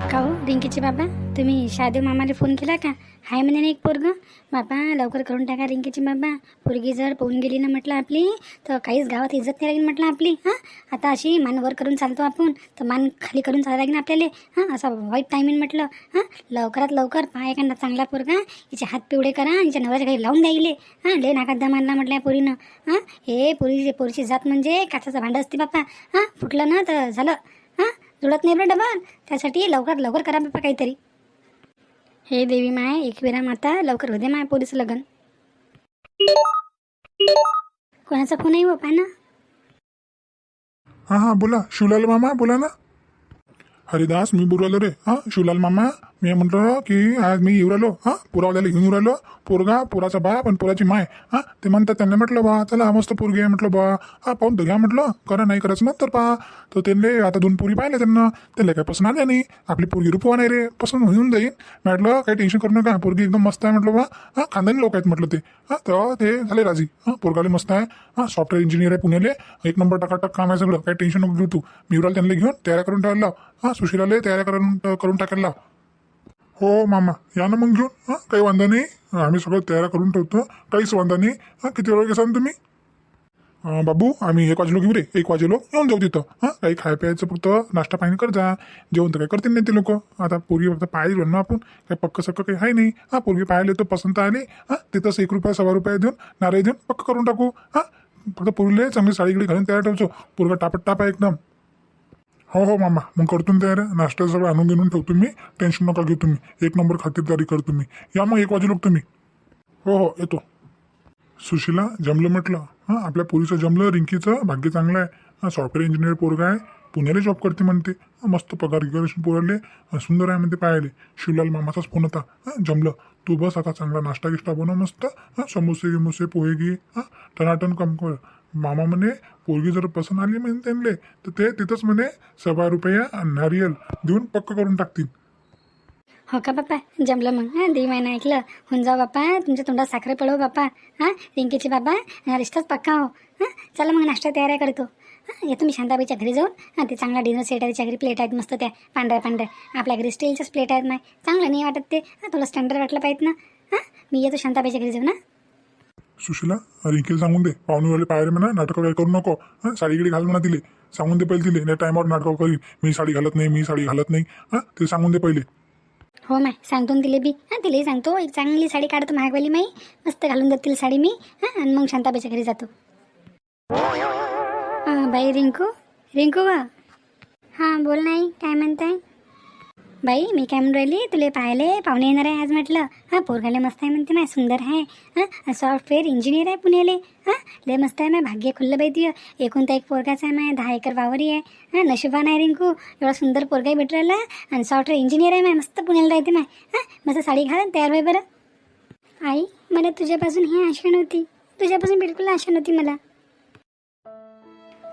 का हो रिंकीचे बाबा तुम्ही शादेव मामाला फोन केला का? हाय म्हणे ना एक पोरग. बाबा लवकर करून टाका रिंकीची बाबा पोरगी जर पोहून गेली ना म्हटलं आपली तर काहीच गावात इज्जत नाही राहील म्हटलं आपली हां? आता अशी मान वर करून चालतो आपण तर मान खाली करून चालायला लागेल ना आपल्याला हां? असा वाईट टायमिंग म्हटलं हां? लवकरात लवकर पाय एखादा चांगला पोरगा हिचे हात पिवळे करा हिच्या नवऱ्याच्या काही लावून द्यायले हां? ले नाकात मानला म्हटलं या पोरीनं हां? हे पोरीची पोरीची जात म्हणजे काचाचं भांडं असते बाप्पा हां? फुटलं ना तर झालं हां? जुळत नाही बरं डबल. त्यासाठी लवकरात लवकर करा बापा काहीतरी. हे देवी माय एकविरा माता लवकर होते माय पोलीस लग्न. कोणाचा फोन आहे हो, बापा ना. हां हां बोला. शिवलाल मामा बोला ना. हरिदास मी बोलू रे. हां शिवलाल मामा. मी म्हटलं की आज मी येऊ राहिलो हां? पुरावाल्याला घेऊन येऊ राहिलो? पोरगा पोराचा बाप आणि पोराची माय हां? ते म्हणतात त्यांना म्हटलं बा चला मस्त पोरगी आहे. म्हटलं बा हा पाहून तर घ्या. म्हटलं करा नाही करायचं नंतर पहा. तर त्यांनी आता दोन पोरी पाहिले त्यांना. त्याला काही पसंत आल्या नाही. आपली पोरगी रुपवा नाही रे पसंत होऊन जाईल. म्हटलं काही टेन्शन करू नका. पोरगी एकदम मस्त आहे. म्हटलं बा हां खानदानी लोक आहेत. म्हटलं ते. हां तेव्हा ते झाले राजी. हां पोरगाले मस्त आहे. हां सॉफ्टवेअर इंजिनियर आहे पुण्याले. एक नंबर टकाटक काम आहे सगळं. काही टेन्शन नको घेऊ तू. मी उराल त्यांना घेऊन. तयार करून ठेवायला लाव. हां सुशिलाले तयाऱ्या करून करून टाकायला लाव. हो मामा. या ना मग घेऊन. हां काही वांधा नाही. आम्ही सगळं तयार करून ठेवतो. काहीच वांधा नाही. हां किती वेळ घेसान तुम्ही? बाबू आम्ही एक वाजेलो घेऊ रे. एक वाजेलो. येऊन जाऊ तिथं. हां काही खाय प्यायचं फक्त नाश्ता पाणी कर जा. जेवण तर काय करतील नाही ते लोक. आता पूर्वी फक्त पाहिजे ना आपण. काही पक्क सक्क काही आहे नाही. हां पूर्वी पाहिले तर पसंत आले. हां तिथंच एक रुपया सव्वा रुपया देऊन नारळ देऊन पक्क करून टाकू. हां फक्त पोरीले चांगली साडी घालून तयार ठेवतो पोरगा टापट टाप आहे एकदम. हो हो मामा. मग करतो तयार. नाश्ता सगळं आणून घेऊन ठेवतो मी. टेन्शन नका घेऊ तुम्ही. एक नंबर खातिरदारी करतो मी. या मग एक वाजे लोक तुम्ही. हो हो येतो. सुशीला जमलं म्हटलं. हां आपल्या पोरीचं जमलं. रिंकीचं भाग्य चांगलं आहे. हां सॉफ्टवेअर इंजिनियर पोरगा आहे. पुण्याला जॉब करते म्हणते. मस्त पगार गिगार पोराले. सुंदर आहे म्हणते पाहायले. शिवलाल मामाचाच फोन होता. हां जमलं. तू बस आता चांगला नाश्ता गिश्ता बनव मस्त. हां समोसे गिमोसे पोहे घे हां टनाटन कम कर मामा म्हणे पोरगी जर पसंत आली म्हणे त्यांना तर ते तिथंच म्हणे सव्वा रुपया नारियल देऊन पक्क करून टाकतील. हो का बाप्पा? जमलं मग हां? देवी महिना ऐकलं. होऊन जाऊ बाप्पा तुमच्या तोंडात साखरे पळव बाप्पा हां? रिंकीचे बाबा रिश्ताच पक्का हो हां? चला मग नाश्ता तयार करतो. येतो मी शांताबाईच्या घरी जाऊन. हां ते चांगला डिनर सेट आहे तिच्या घरी प्लेट आहेत मस्त त्या पांढऱ्या पांढऱ्या. आपल्या घरी स्टीलच्याच प्लेट आहेत नाही चांगलं नाही वाटत ते. तुला स्टँडर्ड वाटलं पाहिजे ना. हां? मी येतो शांताबाईच्या घरी जाऊ ना सुशिला रिंकीला सांगून दे. पाहुणेवाले पायरे म्हणा नाटकं काय करू नको. हां साडी गिडी घाल म्हणा तिले. सांगून दे पहिले तिले. नाही टायमावर नाटकं करील मी साडी घालत नाही मी साडी घालत नाही. हां ते सांगून दे पहिले. हो माय. सांगतो ना तिले बी. हां तिलाही सांगतो. एक चांगली साडी काढतो महागवाली माई. मस्त घालून देतील साडी मी. हां आणि मग शांताबाईच्या घरी जातो. अं, बाई रिंकू. रिंकू वा हां बोल नाही काय म्हणताय? बाई मी काय म्हणून राहिली? तुले पाहिले पाहुणे येणार आहे आज म्हटलं. हां पोरगाले मस्त आहे म्हणते माय सुंदर आहे. हां सॉफ्टवेअर इंजिनियर आहे पुण्याले. हां लय मस्त आहे माय भाग्य खुल्लं बाई तुझं. एकूण तर एक पोरगाच आहे माय दहा एकर वावरी आहे. हां नशिबान आहे रिंकू. एवढा सुंदर पोरगाही भेट राहिला. आणि सॉफ्टवेअर इंजिनियर आहे माय मस्त पुण्याला राहते माय. हां मस्त साडी घाल तयार होय बरं. आई मला तुझ्यापासून ही आशा नव्हती. तुझ्यापासून बिलकुल आशा नव्हती मला.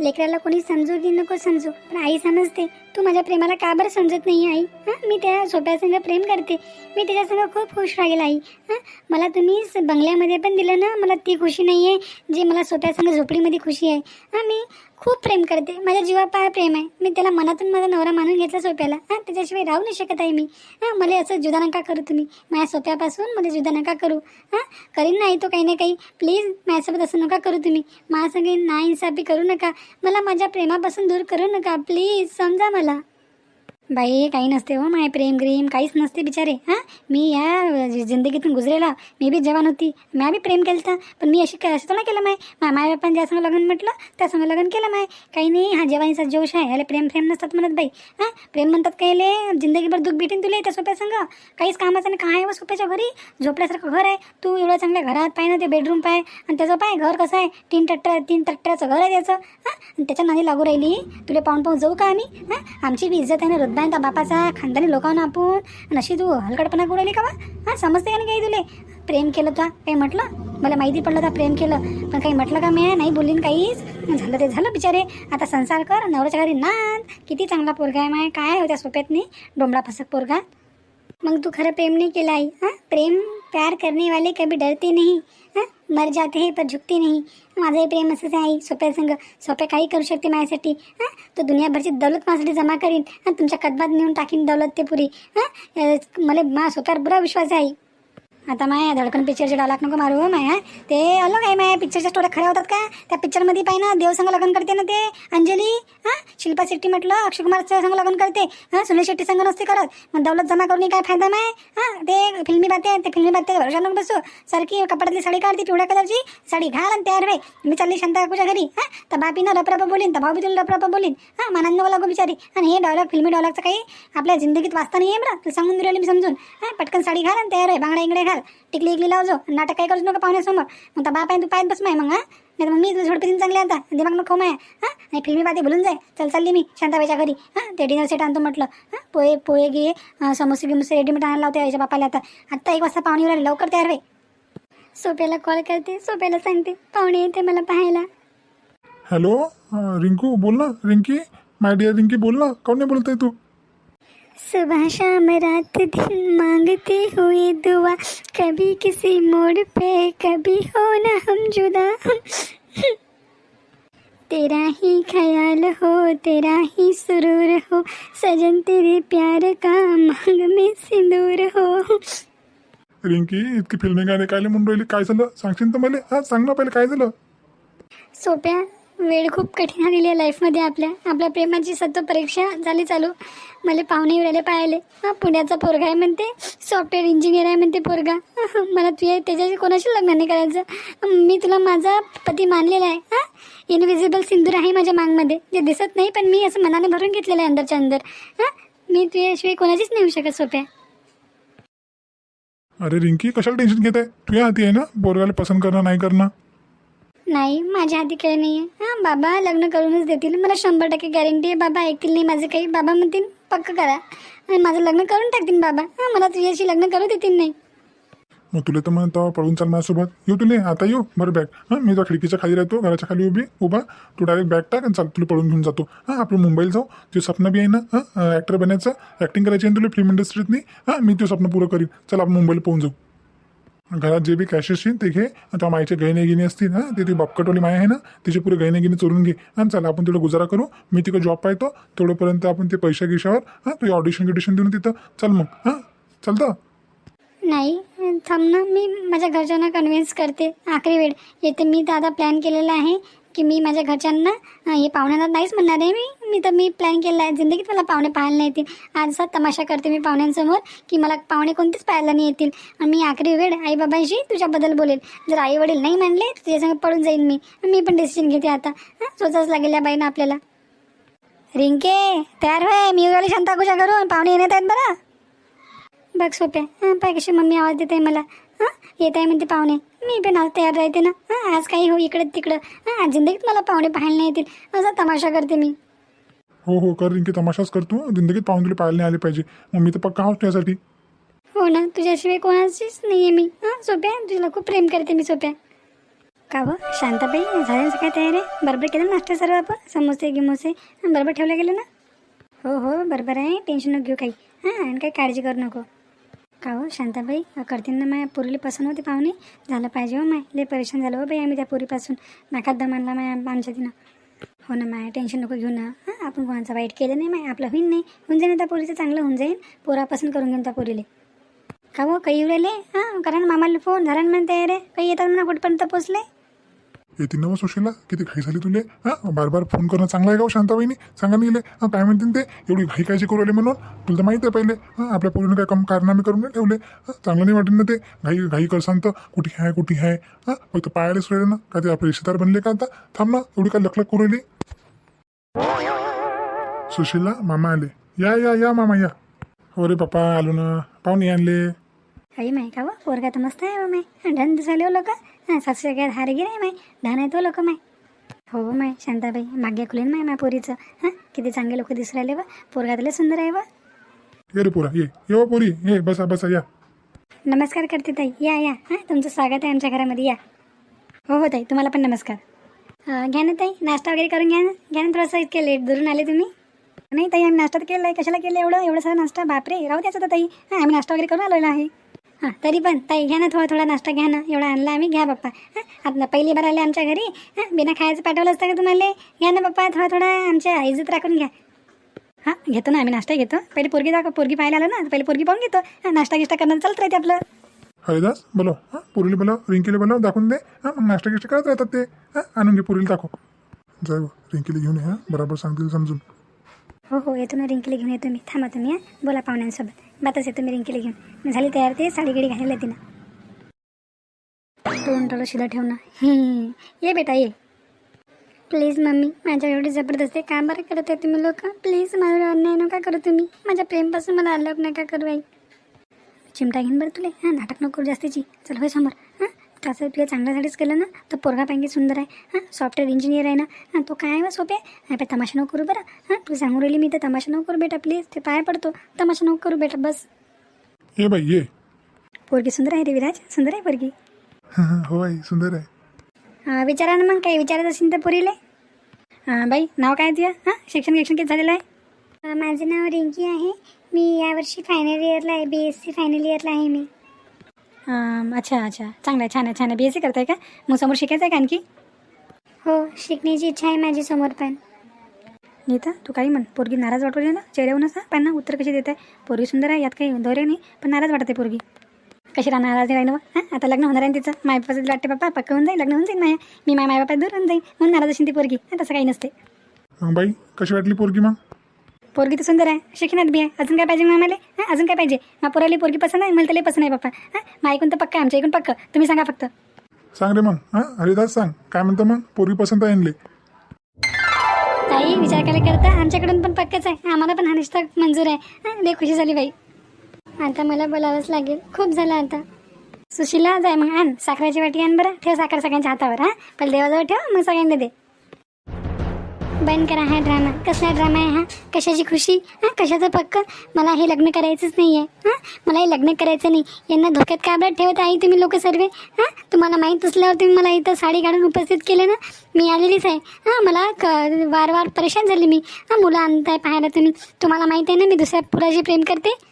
लेकराला कोणी समजू की नको समजू? पण आई समजते. तू माझ्या प्रेमाला का बरं समजत नाही आई? हां? मी त्या सोप्या संग प्रेम करते. मी त्याच्यासंग खूप खुश राहील आई. हां? मला तुम्ही स- बंगल्यामध्ये पण दिलं ना मला ती खुशी नाही आहे जी मला सोप्या संग झोपडीमध्ये खुशी आहे. हां मी खूप प्रेम करते. माझ्या जीवापाय प्रेम आहे. मी त्याला मनातून माझा नवरा मानून घेतला सोप्याला. हां त्याच्याशिवाय राहू नाही शकत आहे मी. हां मला असं जुदा नका करू तुम्ही. माझ्या सोप्यापासून मला जुदा नका करू. हां करीन नाही तो काही ना काही. प्लीज माझ्यासोबत असं नका करू तुम्ही. माझ्यासंगे ना इन्साफी करू नका. मला माझ्या प्रेमापासून दूर करू नका. प्लीज समजा मला. बाई काही नसते हो माय प्रेम ग्रेम काहीच नसते बिचारे हां? मी या जिंदगीतून गुजरेला मी बी जवान होती मी बी प्रेम केलं तर पण मी अशी काय असं तर नाही केलं माय. मा माय बापान ज्या संग लग्न म्हटलं त्या संग लग्न केलं माय. काही नाही हा जवानीचा जोश आहे ह्याला प्रेम प्रेम नसतात म्हणत बाई हां? प्रेम म्हणतात काय ले जिंदगीभर दुःख भेटेन तुला त्या सोप्या संग. काहीच कामाचं नाही काय आहे व सोप्याच्या घरी? झोपल्यासारखं घर आहे. तू एवढं चांगल्या घरात पाय ना ते बेडरूम पाय. आणि त्याचं पाय घर कसं आहे? तीन टट्ट्या तीन टट्ट्याचं घर आहे त्याचं हां? आणि त्याच्या नाणी लागू राहिली. तुला पाहून पाहून जाऊ का आम्ही? हां? आमची बी इज्जत आहे ना रद्द रुतबा आहे बापाचा खानदानी लोकांना आपण आणि अशी तू हलकडपणा करू राहिली का बा? हां समजते का नाही काही तुले? प्रेम केलं का काही म्हटलं? मला माहिती पडलं तर प्रेम केलं पण काही म्हटलं का मी? नाही बोललीन काहीच. झालं ते झालं बिचारे. आता संसार कर नवऱ्याच्या घरी नांद. किती चांगला पोरगा आहे माय. काय होत्या सोप्यातनी? नाही डोंबळा फसक पोरगा. मग तू खरं प्रेम नाही केलं आई हां? प्रेम प्यार करने वाले कभी डरते नहीं हा? मर जाते हैं पर झुकते नहीं। माझं प्रेम असंच आहे सोप्या संग सोप्या काही करू शकते माझ्यासाठी हां? तो दुनियाभरची दौलत माझ्यासाठी जमा करीन तुमच्या कदमात नेऊन टाकीन दौलत ते पुरी हां? मला मा सोप्यावर बुरा विश्वास आहे. आता माया धडकन पिक्चरचे डायलॉग नको मारू माया. ते अलग आहे माया. पिक्चरच्या स्टोऱ्या खऱ्या होतात का? त्या पिक्चरमध्ये पाहिजे ना देव संग लग्न करते ना ते अंजली हां? शिल्पा शेट्टी म्हटलं अक्षय कुमारच्या संग लग्न करते हां? सुनील शेट्टी संग नसते करत. मग दौलत जमा करून काय फायदा नाही हां? ते फिल्मी बाते ते फिल्मी बाते भरोसा नको बसू. सारखी कपड्यातली साडी काढते पिवळ्या कलरची. साडी घाल आणि तयार व्हाय मी चालली शांता काकूच्या घरी हां? तर बापीनं रपरप बोलीन तर भाऊ बी तुला रपरप बोलीन. हां? मनात नको लागू बिचारी. आणि हे डायलॉग फिल्मी डायलॉगचं काही आपल्या जिंदगीत वाचता नाही आहे बरं. तुला सांगून दिलं मी समजून. हां? पटकन साडी घाल आणि तयार आहे बांगड्या इंगडे घाल. टिकली इकली लावजो. नाटक काय करूच नका पाहुण्यासमोर मग तर बाप आहे तू पाहत बस माय मग हा? नाही तर मग मी तुला झोडपे चांगले आता. दिमाग नको माय हां? आणि फिल्मी पाहते भुलून जाय. चल चालली मी शांताबाईच्या घरी हां? ते डिनर सेट आणतो म्हटलं हां? पोहे पोहे घे समोसे गिमोसे रेडीमेड आणायला लावते याच्या बापाला आता. आत्ता एक वाजता पाहुणे राहिले लवकर तयार वे सोप्याला कॉल करते सोप्याला सांगते पाहुणे येते मला पाहायला. हॅलो रिंकू बोल ना. रिंकी? माय डिअर रिंकी बोल ना. काऊन नाही बोलत आहे तू? सुबह शाम रात दिन मांगते हुए दुआ। कभी किसी मोड़ पे कभी हो ना हम जुदा। तेरा ही ख्याल हो तेरा ही सुरूर हो सजन तेरे प्यार का मांग में सिंदूर हो। रिंकी इतकी फिल्मी गाणे कायले म्हणून राहिली काय झालं? सांगशील तर मला? हा सांग ना पहिले काय झालं? सोप्या वेळ खूप कठीण आलेली आहे लाईफमध्ये आपल्या. आपल्या प्रेमाची सतत परीक्षा झाली चालू. मला पाहुणे राहिले पाहिले हां पुण्याचा पोरगा आहे म्हणते. सॉफ्टवेअर इंजिनियर आहे म्हणते पोरगा. मला तुझ्या त्याच्याशी कोणाशी लग्न नाही करायचं. मी तुला माझा पती मानलेला आहे. हां? इनविजिबल सिंदूर आहे माझ्या मागमध्ये. जे दिसत नाही पण मी असं मनाने भरून घेतलेलं आहे अंदरच्या अंदर. हां? मी तुझ्याशिवाय कोणाचीच नाही होऊ शकत सोप्या. अरे रिंकी कशाला टेन्शन घेत? आहे तुझ्या हाती आहे ना? बोरगाला पसंत करणं नाही करणं? नाही माझ्या हाती काही नाही आहे हां बाबा लग्न करूनच देतील. मला शंभर टक्के गॅरंटी आहे. बाबा ऐकतील नाही माझं काही. बाबा म्हणतील पक्क करा. आणि माझं लग्न करून टाकतील बाबा. हां मला तुझ्याशी लग्न करू देतील नाही. मग तुला तर म्हणतो पळून चाल माझ्यासोबत. येऊ तुले आता येऊ. बरं बॅग. हां मी तो खिडकीच्या खाली राहतो. घराच्या खाली उभी. उभा. तू डायरेक्ट बॅग टाक आणि चाल. तुला पळून घेऊन जातो. हां आपलं मुंबईला जाऊ. तुझं स्वप्न बी आहे ना? हां ॲक्टर बनायचं. ॲक्टिंग करायची आहे ना तुला फिल्म इंडस्ट्रीतनी हां मी तुझं स्वप्न पुरं करीन. चल आपण मुंबईला पोहून जाऊ. घरात जे बी कॅश असतील ते घे. आणि त्या मायचे गहिने असतील हां ते ती बापकटवाली माय आहे ना तिचे पुरे गहिने गिने चोरून घे. आणि चला आपण तिकडे गुजारा करू. मी तिकडे जॉब पाहतो. तेवढ्यापर्यंत आपण ते पैशा गिशावर हां तुझी ऑडिशन गिडिशन देऊन तिथं. चल मग हां चालतं. नाही थांब ना मी माझ्या घरच्यांना कन्व्हिन्स करते. आखरी वेळ. येते मी तर आता प्लॅन केलेला आहे. की मी माझ्या घरच्यांना हे पाहुण्यांना नाहीच म्हणणार आहे मी. मी तर मी प्लॅन केला आहे जिंदगीत मला पाहुणे पाहायला नाही येतील. आज असा तमाशा करते मी पाहुण्यांसमोर की मला पाहुणे कोणतेच पाहायला नाही येतील. आणि मी आखरी वेळ आईबाबांशी तुझ्याबद्दल बोलेल. जर आई वडील नाही म्हणले तर तुझ्यासंग पळून जाईन मी. मी पण डिसिजन घेते आता. हां लागेल या बाईनं आपल्याला. रिंके तयार होय. मी उद्याला शांता कुशा करून पाहुणे येण्यात आहेत बरं. बघ सोप्या हां पाय कशी मम्मी आवाज देते मला. हां येत आहे म्हणते पाहुणे. मी पण आज तयार राहते ना. हां आज काही हो इकडं तिकडं. हां जिंदगीत मला पाहुणे पाहायला नाही येतील. असा तमाशा करते मी. हो हो कर रिंकी तमाशाच करतो जिंदगीत पाहून तुला पाहायला नाही आले पाहिजे. मग मी तर पक्का आहोत त्यासाठी हो ना तुझ्याशिवाय कोणाचीच नाही आहे मी. हां सोप्या तुला खूप प्रेम करते मी सोप्या. का व? शांताबाई झालं काय तयार? आहे बरोबर केलं नाश्ता सर्व आपण? समोसे गिमोसे? बरोबर ठेवलं गेलं ना? हो हो बरोबर आहे. टेन्शन नको घेऊ काही. हां आणि काही काळजी करू नको. का हो? शांताबाई करतीन ना माया पोरीला पसंत होते पाहुणे. झालं पाहिजे हो माय. लय परेशान झालं हो बाई आम्ही त्या पोरीपासून. नाकात दमानला आणला माया आमच्या तिनं. हो ना माय टेन्शन नको घेऊ ना. हां आपण कोणाचं वाईट केलं नाही माय. आपलं होईन नाही. होऊन जाईन त्या पोरीचं चांगलं होऊन जाईल पोरापासून करून घेऊन त्या पोरीले. का हो काही उरले हां कारण मामाला फोन झाला ना म्हणते तयार. आहे काही येतात म्हणा कुठपर्यंत पोचले? येते ना सुशीला किती घाई झाली तुले? हां? बार बार फोन करणं चांगलं आहे का हो शांताबाईने? सांगा नाही गेले हां काय म्हणतील ते? एवढी घाई कायची करू आले म्हणून? तुला तर माहिती आहे पहिले. हां आपल्या पोरीनं काय कम कारनामे करून नाही ठेवले? हां चांगलं नाही वाटेल ना ते. घाई घाई करसान तर कुठे आहे कुठे आहे? हां फक्त पायाला राहिले ना. का ते आपले रिश्तेदार बनले का आता? थांब ना एवढी काय लखलख करू आली सुशीला मामा आले. या या या मामा या. हो रे पप्पा आलो ना. पाहुणे आणले. आई माय का हो? पोरगा तर मस्त आहे हो माय. ढन दिसाले हो हां सातशे काय हारे गिरे माय ढन आहेत हो लोक माय हो माय शांताबाई मागे खुलेन माय माय पोरीचं हां किती चांगले लोक दिसू राहिले व पोरगा तुला सुंदर आहे व ये रे पोरा ये ये हो पोरी ये बसा बसा या नमस्कार करते ताई या या हां तुमचं स्वागत आहे आमच्या घरामध्ये या हो हो ताई तुम्हाला पण नमस्कार अं, घ्या ना ताई नाश्ता वगैरे करून घ्या ना घ्या ना थोडंसं इतके लेट दुरून आले तुम्ही नाही ताई आम्ही नाश्ता केला आहे कशाला केलं एवढं एवढं सारा नाश्ता बापरे राहू द्यायचं तर ताई हां आम्ही नाश्ता वगैरे करून आलेलो आहे हां तरी पण ताई घ्या ना थोडा थोडा नाश्ता घ्या ना. एवढा आणला आम्ही घ्या बाप्पा हां आता पहिली बार आले आमच्या घरी. हां बिना खायचं पाठवलं असतं का तुम्हाला? घ्या ना बाप्पा थोडा थोडा आमच्या इज्जत राखून घ्या. हां घेतो ना आम्ही नाश्ता घेतो. पहिले पोरगी दाखव पोरगी पाहायला आलो ना पहिले पोरगी पाहून घेतो. हां नाश्ता गिष्टा करणं चालत राहते आपलं. हरिदास बोलो हां पुरीला बोलो रिंकीला बोलो दाखवून दे. हां मग नाश्ता गिष्ट करत राहतात ते. हां आणून घे पुरीला दाखव. जाय बुवा, रिंकीला घेऊन ये हां. बरोबर सांगतील समजून. हो हो येतो ना रिंकीला घेऊन येतो मी. थांबा तुम्ही हां. बोला पाहुण्यांसोबत. बातच येतो मी रिंकीला घेऊन. मी झाली तयार ते साडी गडी घालायला तिनं. ना शिदा ठेवणं. ये बेटा ये. प्लीज मम्मी माझ्या एवढी जबरदस्ती का बरं करत आहे तुम्ही लोक. प्लीज माझ्यावर अन्याय नका करू तुम्ही. माझ्या प्रेमपासून मला अलोक नका करू आई. चिमटा घेईन बरं तुले. हां नाटक नको करू जास्तीची. चल होय समोर हां? त्याचं तुला चांगल्यासाठीच केलं ना? तो पोरगा पाहिजे सुंदर आहे. हां सॉफ्टवेअर इंजिनियर आहे ना? हां तो काय आहे सोपे आहे पे तमाशा नको करू बरं. हां तू सांगू राहिली मी तर तमाशा नको करू बेटा प्लीज ते पाय पडतो. तमाशा नको करू बेटा बस. ये बाई ये. पोरगी सुंदर आहे रे विराज? सुंदर आहे पोरगी? हो आई सुंदर आहे. हां विचारा ना मग काही विचारत असेल तर पुरीले. हां बाई नाव काय तुझं? हां शिक्षण शिक्षण किती झालेलं आहे? माझं नाव रिंकी आहे. मी यावर्षी फायनल इयरला आहे बी एस सी फायनल इयरला आहे मी. अच्छा अच्छा. चांगलं आहे छान आहे छान आहे. बी एस सी करताय का? मग समोर शिकायचं आहे का आणखी? हो शिकण्याची इच्छा आहे माझी समोर पण. नीता तू काही म्हण. पोरगी नाराज वाटवली ना? चेहऱ्यावरूनच हा पण ना उत्तर कशी देत आहे पोरगी सुंदर आहे यात काही दौरे नाही पण नाराज वाटते पोरगी. कशी राहणार नाराज नाही राहिलं हां? आता लग्न होणार आहे तिचं? मायबापाचं वाटते बाप्पा पक्क होऊन जाईल लग्न होऊन जाईल माया. मी माय मायबापा दूर होऊन जाईल म्हणून नाराज असेल ती पोरगी. तसं काही नसते. बाई कशी वाटली पोरगी मग? पोरगी तर सुंदर आहे. शिकण्यात बी आहे. अजून काय पाहिजे मग आम्हाला? हां अजून काय पाहिजे? मग पोराली पोरगी पसंत आहे मला त्याला पसंत आहे बाप्पा हां मग ऐकून तर पक्का आमच्या ऐकून पक्क. तुम्ही सांगा फक्त. सांग रे मग. हां हरिदास सांग. काय म्हणतं मग? पोरगी पसंत आहे आणली ताई विचार करायला करता आमच्याकडून पण पक्कच आहे. आम्हाला पण हा निष्ठा मंजूर आहे. हां लई खुशी झाली बाई. आता मला बोलावंच लागेल. खूप झालं आता. सुशीला जाय मग आण. साखरेची वाटी आण बरं. ठेव साखर सगळ्यांच्या हातावर हां. पहिले देवाजवळ ठेव मग सगळ्यांना दे. बंद करा हा ड्रामा. कसला ड्रामा आहे हा? कशाची खुशी? हां कशाचं पक्क? मला हे लग्न करायचंच नाही आहे हां मला हे लग्न करायचं नाही. यांना धोक्यात काबरात बरं ठेवत आहे तुम्ही लोक सर्व? हां तुम्हाला माहीत असल्यावर तुम्ही मला इथं साडी काढून उपस्थित केले ना? मी आलेलीच आहे. हां मला क वार वार परेशान झाली मी. हां मुलं आणताय पाहायला तुम्ही. तुम्हाला माहीत आहे ना मी दुसऱ्या पुराशी प्रेम करते?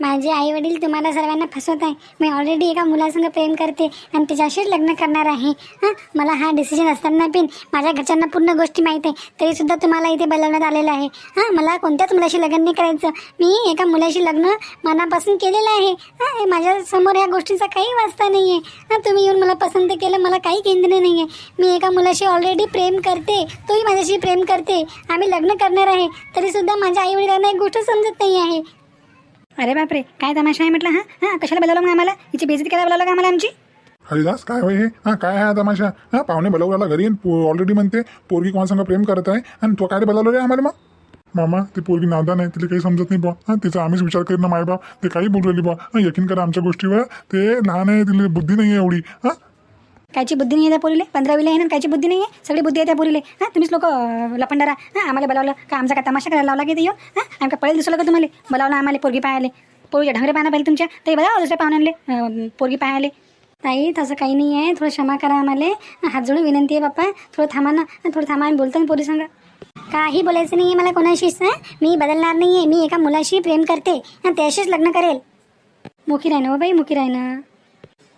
माझे आई वडील तुम्हाला सर्वांना फसवत आहे. मी ऑलरेडी एका मुलासंग प्रेम करते आणि त्याच्याशीच लग्न करणार आहे. हां? मला हा डिसिजन असताना पण माझ्या घरच्यांना पूर्ण गोष्टी माहीत आहे. तरीसुद्धा तुम्हाला इथे बोलवण्यात आलेलं आहे. हां? मला कोणत्याच मुलाशी लग्न नाही करायचं. मी एका मुलाशी लग्न मनापासून केलेलं आहे. हां? हे माझ्यासमोर या गोष्टीचा काही वास्ता नाही आहे हां? तुम्ही येऊन मला पसंत केलं मला काही केंद्र नाही आहे मी एका मुलाशी ऑलरेडी प्रेम करते. तोही माझ्याशी प्रेम करते. आम्ही लग्न करणार आहे. तरीसुद्धा माझ्या आई वडिलांना एक गोष्ट समजत नाही आहे. अरे बापरे काय तमाशा आहे म्हटलं हां? हां कशाला बोलावलं मग आम्हाला? हिची बेजती करायला बोलावलं का आम्हाला आमची? हरिदास काय होय हे? काय आहे हा तमाशा? हा पाहुणे बोलावला घरी ऑलरेडी म्हणते पोरगी कोणासंग प्रेम करत आहे आणि तो काय बोलावलं रे आम्हाला मग? मामा ती पोरगी नादा नाही तिला काही समजत नाही बा तिचा आम्हीच विचार करीन ना मायबाप. ते काही बोलू राहिली बा यकीन करा आमच्या गोष्टीवर. ते लहान आहे तिला बुद्धी नाही आहे एवढी. हां कायची बुद्धी नाही आहे त्या पोरीले? पंधरावीला आहे ना कायची बुद्धी नाही आहे सगळी बुद्धी आहे त्या पोरीले. हां तुम्हीच लोक लपंडारा. हां आम्हाला बोलावलं का आमचा काय तमाशा करायला लावला की ते येऊन हां आमका पळेल दिसलं का तुम्हाला? बोलावलं आम्हाला पोरगी पाहायला. पोरीच्या ढंगरे पाहणं पाहिजे तुमच्या. ते बघा दुसऱ्या पाहुण्यांले पोरगी पाहायले. ताई तसं काही नाही आहे थोडं क्षमा करा आम्हाला. हात जोडून विनंती आहे बाप्पा. थोडं थांबा ना. थोडं थांबा आम्ही बोलतो ना पोरी सांगा. काही बोलायचं नाही आहे मला कोणाशीच मी बदलणार नाही आहे मी एका मुलाशी प्रेम करते. हां त्याशीच लग्न करेल. मुखी राहिनं हो बाई मुखी राही ना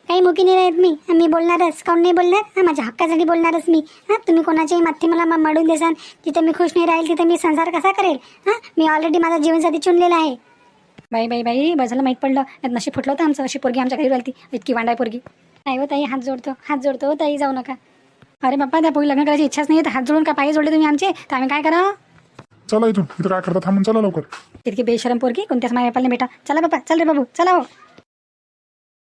काही मुकी नाही राहत मी. मी बोलणारच. काऊन नाही बोलणार? हां माझ्या हक्कासाठी बोलणारच मी. हां तुम्ही कोणाच्याही माथी मला म- मडून देसाल जिथे मी खुश नाही राहील तिथे मी संसार कसा करेल? हां मी ऑलरेडी माझा जीवनसाथी चुनलेला आहे. बाई बाई बाई बजाला माहीत पडलं. यात नशीब फुटलं होतं आमचं. अशी पोरगी आमच्या घरी राहिली इतकी वांडाय पोरगी. नाही हो ताई हात जोडतो. हात जोडतो हो ताई जाऊ नका. अरे बाप्पा त्या पोरी लग्न करायची इच्छाच नाही तर हात जोडून का पाय जोडले तुम्ही आमचे? तर आम्ही काय करा चला इथून. इथं काय करता थांबून चला लवकर. इतकी बेशरम पोरगी. कोणत्याच माय बापाला भेटा. चला बाप्पा चल रे बाबू. चला हो.